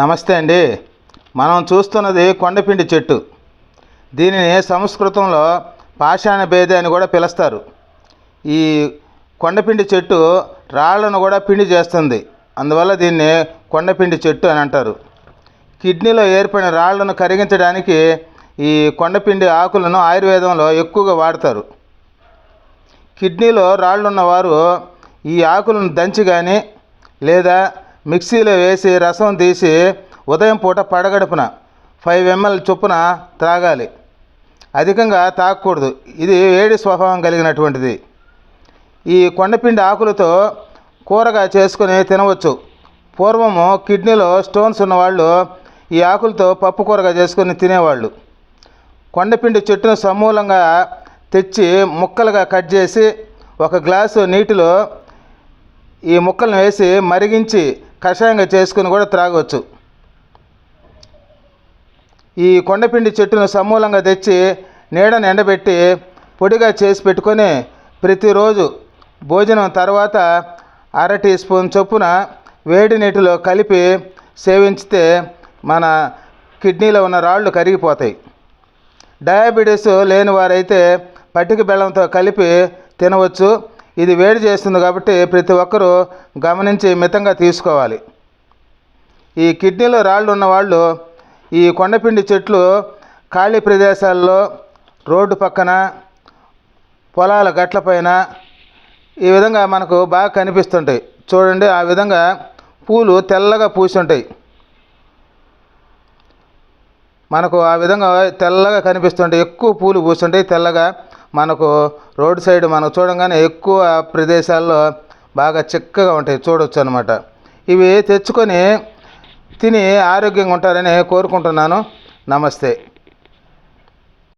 నమస్తే అండి. మనం చూస్తున్నది కొండపిండి చెట్టు. దీనిని సంస్కృతంలో పాషాణ భేది అని కూడా పిలుస్తారు. ఈ కొండపిండి చెట్టు రాళ్ళను కూడా పిండి చేస్తుంది. అందువల్ల దీన్ని కొండపిండి చెట్టు అని అంటారు. కిడ్నీలో ఏర్పడిన రాళ్ళను కరిగించడానికి ఈ కొండపిండి ఆకులను ఆయుర్వేదంలో ఎక్కువగా వాడతారు. కిడ్నీలో రాళ్ళున్నవారు ఈ ఆకులను దంచి కానీ లేదా మిక్సీలో వేసి రసం తీసి ఉదయం పూట పడగడుపున ఫైవ్ ఎంఎల్ చొప్పున త్రాగాలి. అధికంగా తాగకూడదు. ఇది వేడి స్వభావం కలిగినటువంటిది. ఈ కొండపిండి ఆకులతో కూరగా చేసుకొని తినవచ్చు. పూర్వము కిడ్నీలో స్టోన్స్ ఉన్నవాళ్ళు ఈ ఆకులతో పప్పు కూరగా చేసుకొని తినేవాళ్ళు. కొండపిండి చెట్టును సమూలంగా తెచ్చి ముక్కలుగా కట్ చేసి ఒక గ్లాసు నీటిలో ఈ ముక్కలను వేసి మరిగించి కషాయంగా చేసుకుని కూడా త్రాగవచ్చు ఈ కొండపిండి చెట్టును సమూలంగా తెచ్చి నీడను ఎండబెట్టి పొడిగా చేసి పెట్టుకొని ప్రతిరోజు భోజనం తర్వాత అర టీ స్పూన్ చొప్పున వేడి నీటిలో కలిపి సేవించితే మన కిడ్నీలో ఉన్న రాళ్ళు కరిగిపోతాయి. డయాబెటీస్ లేని వారైతే పట్టిక బెల్లంతో కలిపి తినవచ్చు. ఇది వేడి చేస్తుంది కాబట్టి ప్రతి ఒక్కరూ గమనించి మితంగా తీసుకోవాలి. ఈ కిడ్నీలో రాళ్ళు ఉన్నవాళ్ళు ఈ కొండపిండి చెట్లు ఖాళీ ప్రదేశాల్లో రోడ్డు పక్కన పొలాల గట్లపైన ఈ విధంగా మనకు బాగా కనిపిస్తుంటాయి. చూడండి ఆ విధంగా పూలు తెల్లగా పూసి ఉంటాయి మనకు ఆ విధంగా తెల్లగా కనిపిస్తుంటాయి. ఎక్కువ పూలు పూస్తుంటాయి తెల్లగా. మనకు రోడ్ సైడ్ మనం చూడంగానే ఎక్కువ ప్రదేశాల్లో బాగా చిక్కగా ఉంటాయి చూడొచ్చు అనమాట ఇవి తెచ్చుకొని తిని ఆరోగ్యంగా ఉంటారని కోరుకుంటున్నాను. నమస్తే.